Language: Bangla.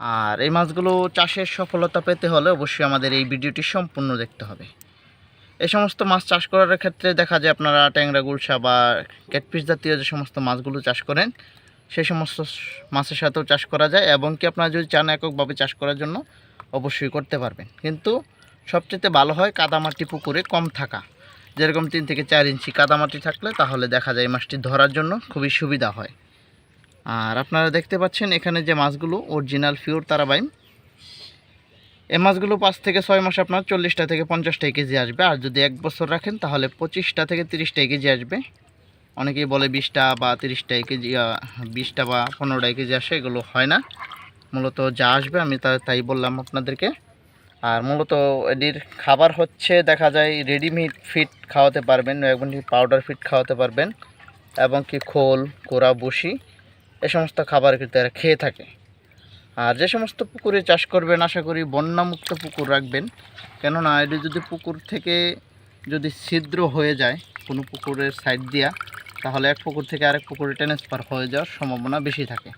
আর এই মাছগুলো চাষের সফলতা পেতে হলে অবশ্যই আমাদের এই ভিডিওটি সম্পূর্ণ দেখতে হবে। এই সমস্ত মাছ চাষ করার ক্ষেত্রে দেখা যায় আপনারা ট্যাংরা, গুলশা বা ক্যাটফিস জাতীয় যে সমস্ত মাছগুলো চাষ করেন, সেই সমস্ত মাছের সাথেও চাষ করা যায় এবং কি আপনারা যদি চান এককভাবে চাষ করার জন্য, অবশ্যই করতে পারবেন। কিন্তু সবচেয়ে ভালো হয় কাদামাটি পুকুরে কম থাকা। যেরকম তিন থেকে চার ইঞ্চি কাদামাটি থাকলে তাহলে দেখা যায় মাছটি ধরার জন্য খুবই সুবিধা হয়। আর আপনারা দেখতে পাচ্ছেন এখানে যে মাছগুলো অরিজিনাল পিওর তারাবাইম। এই মাছগুলো পাঁচ থেকে ছয় মাস আপনার চল্লিশটা থেকে পঞ্চাশটা কেজি আসবে। আর যদি এক বছর রাখেন, তাহলে পঁচিশটা থেকে তিরিশটা কেজি আসবে। অনেকেই বলে বিশটা বা তিরিশটা কেজি বিশটা বা পনেরোটা কেজি আসে, এগুলো হয় না। মূলত যা আসবে, আমি তা তাই বললাম আপনাদেরকে। আর মূলত এটির খাবার হচ্ছে, দেখা যায় রেডিমেড ফিট খাওয়াতে পারবেন এবং পাউডার ফিট খাওয়াতে পারবেন, এবং কি খোল কোড়া বসি এ সমস্ত খাবার কিন্তু এরা খেয়ে থাকে। আর যে সমস্ত পুকুরে চাষ করবেন, আশা করি বন্যামুক্ত পুকুর রাখবেন। কেননা, এটি যদি পুকুর থেকে যদি ছিদ্র হয়ে যায় কোনো পুকুরের সাইড দিয়া, তাহলে এক পুকুর থেকে আরেক পুকুরে ট্রান্সফার হয়ে যাওয়ার সম্ভাবনা বেশি থাকে।